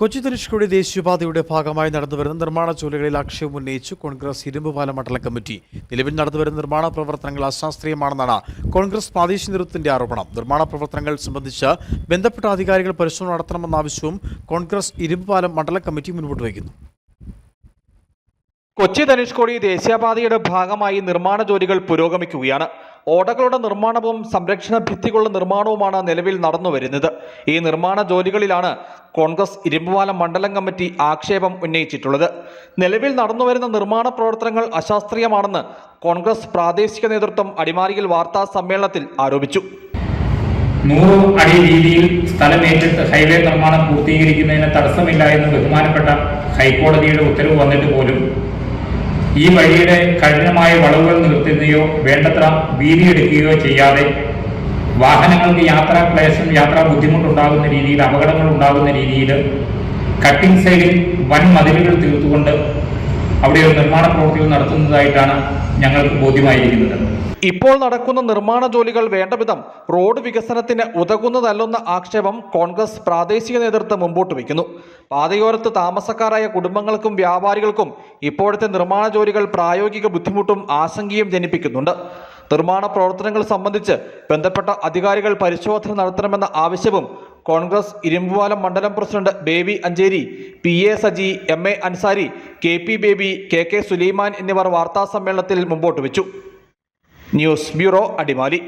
കൊച്ചി ധനുഷ്കോടി ദേശീയപാതയുടെ ഭാഗമായി നടന്നുവരുന്ന നിർമ്മാണ ജോലികളിൽ ആക്ഷേപം ഉന്നയിച്ചു കോൺഗ്രസ് ഇരുമ്പുപാലം മണ്ഡല കമ്മിറ്റി. നിലവിൽ നടന്നുവരുന്ന നിർമ്മാണ പ്രവർത്തനങ്ങൾ അശാസ്ത്രീയമാണെന്നാണ് കോൺഗ്രസ് പ്രാദേശിക നേതൃത്വത്തിന്റെ ആരോപണം. നിർമ്മാണ പ്രവർത്തനങ്ങൾ സംബന്ധിച്ച് ബന്ധപ്പെട്ട അധികാരികൾ പരിശോധന നടത്തണമെന്ന ആവശ്യവും കോൺഗ്രസ് ഇരുമ്പുപാലം മണ്ഡല കമ്മിറ്റി മുന്നോട്ട് വയ്ക്കുന്നു. കൊച്ചി ധനുഷ്കോടി ദേശീയപാതയുടെ ഭാഗമായി നിർമ്മാണ ജോലികൾ പുരോഗമിക്കുകയാണ്. ഓടകളുടെ നിർമ്മാണവും സംരക്ഷണ ഭിത്തികളുടെ നിർമ്മാണവുമാണ് നിലവിൽ നടന്നു വരുന്നത്. ഈ നിർമ്മാണ ജോലികളിലാണ് കോൺഗ്രസ് ഇരുമ്പുപാലം മണ്ഡലം കമ്മിറ്റി ആക്ഷേപം ഉന്നയിച്ചിട്ടുള്ളത്. നിലവിൽ നടന്നുവരുന്ന നിർമ്മാണ പ്രവർത്തനങ്ങൾ അശാസ്ത്രീയമാണെന്ന് കോൺഗ്രസ് പ്രാദേശിക നേതൃത്വം അടിമാലിയിൽ വാർത്താ സമ്മേളനത്തിൽ ആരോപിച്ചു. നൂറ് അടി രീതിയിൽ സ്ഥലമേറ്റെടുത്ത് ഹൈവേ നിർമ്മാണം പൂർത്തീകരിക്കുന്നതിന് തടസ്സമില്ല എന്ന് ബഹുമാനപ്പെട്ട ഹൈക്കോടതിയുടെ ഉത്തരവ് വന്നിട്ട് പോലും ഈ വഴിയുടെ കഠിനമായ വളവുകൾ നിർത്തുകയോ വേണ്ടത്ര വീതിയെടുക്കുകയോ ചെയ്യാതെ വാഹനങ്ങൾക്ക് യാത്രാ ക്ലേശം യാത്രാ ബുദ്ധിമുട്ടുണ്ടാകുന്ന രീതിയിൽ അപകടങ്ങൾ ഉണ്ടാകുന്ന രീതിയിൽ കട്ടിംഗ് സൈഡിൽ വൻ മതിലുകൾ തീർത്തുകൊണ്ട് അവിടെ ഒരു നിർമ്മാണ പ്രവൃത്തികൾ നടത്തുന്നതായിട്ടാണ് ഞങ്ങൾക്ക് ബോധ്യമായിരിക്കുന്നത്. ഇപ്പോൾ നടക്കുന്ന നിർമ്മാണ ജോലികൾ വേണ്ടവിധം റോഡ് വികസനത്തിന് ഉതകുന്നതല്ലെന്ന ആക്ഷേപം കോൺഗ്രസ് പ്രാദേശിക നേതൃത്വം മുമ്പോട്ട് വയ്ക്കുന്നു. പാതയോരത്ത് താമസക്കാരായ കുടുംബങ്ങൾക്കും വ്യാപാരികൾക്കും ഇപ്പോഴത്തെ നിർമ്മാണ ജോലികൾ പ്രായോഗിക ബുദ്ധിമുട്ടും ആശങ്കയും ജനിപ്പിക്കുന്നുണ്ട്. നിർമ്മാണ പ്രവർത്തനങ്ങൾ സംബന്ധിച്ച് ബന്ധപ്പെട്ട അധികാരികൾ പരിശോധന നടത്തണമെന്ന ആവശ്യവും കോൺഗ്രസ് ഇരുമ്പുപാലം മണ്ഡലം president Baby Ancheri P A Saji M A Ansari K P Baby K K Sulaiman എന്നിവർ വാർത്താ സമ്മേളനത്തിൽ മുമ്പോട്ട് വെച്ചു. News bureau Adimali.